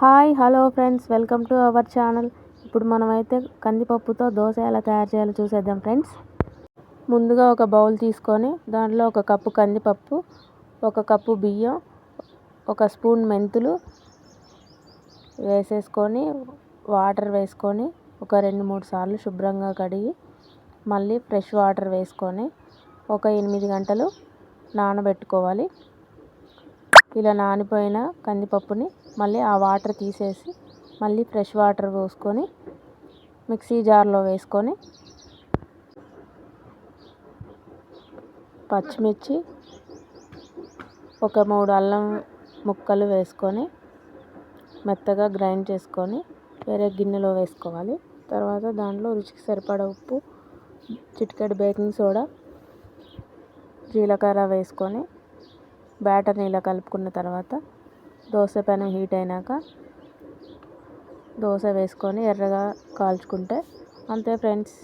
Hi hello friends welcome to our channel. ఇప్పుడు మనమైతే కందిపప్పుతో దోశ ఎలా తయారు చేయాలో చూసేద్దాం ఫ్రెండ్స్. ముందుగా ఒక బౌల్ తీసుకొని దాంట్లో ఒక కప్పు కందిపప్పు ఒక కప్పు బియ్యం ఒక స్పూన్ మెంతులు వేసేసుకొని వాటర్ వేసుకొని ఒక రెండు మూడు సార్లు శుభ్రంగా కడిగి మళ్ళీ ఫ్రెష్ వాటర్ వేసుకొని ఒక ఎనిమిది గంటలు నానబెట్టుకోవాలి. ఇలా నానిపోయిన కందిపప్పుని మళ్ళీ ఆ వాటర్ తీసేసి మళ్ళీ ఫ్రెష్ వాటర్ పోసుకొని మిక్సీ జార్లో వేసుకొని పచ్చిమిర్చి ఒక మూడు అల్లం ముక్కలు వేసుకొని మెత్తగా గ్రైండ్ చేసుకొని వేరే గిన్నెలో వేసుకోవాలి. తర్వాత దాంట్లో రుచికి సరిపడ ఉప్పు చిటికెడు బేకింగ్ సోడా జీలకర్ర వేసుకొని బ్యాటర్ని ఇలా కలుపుకున్న తర్వాత దోశ పెనం హీట్ అయినాక దోశ వేసుకొని ఎర్రగా కాల్చుకుంటే అంతే ఫ్రెండ్స్.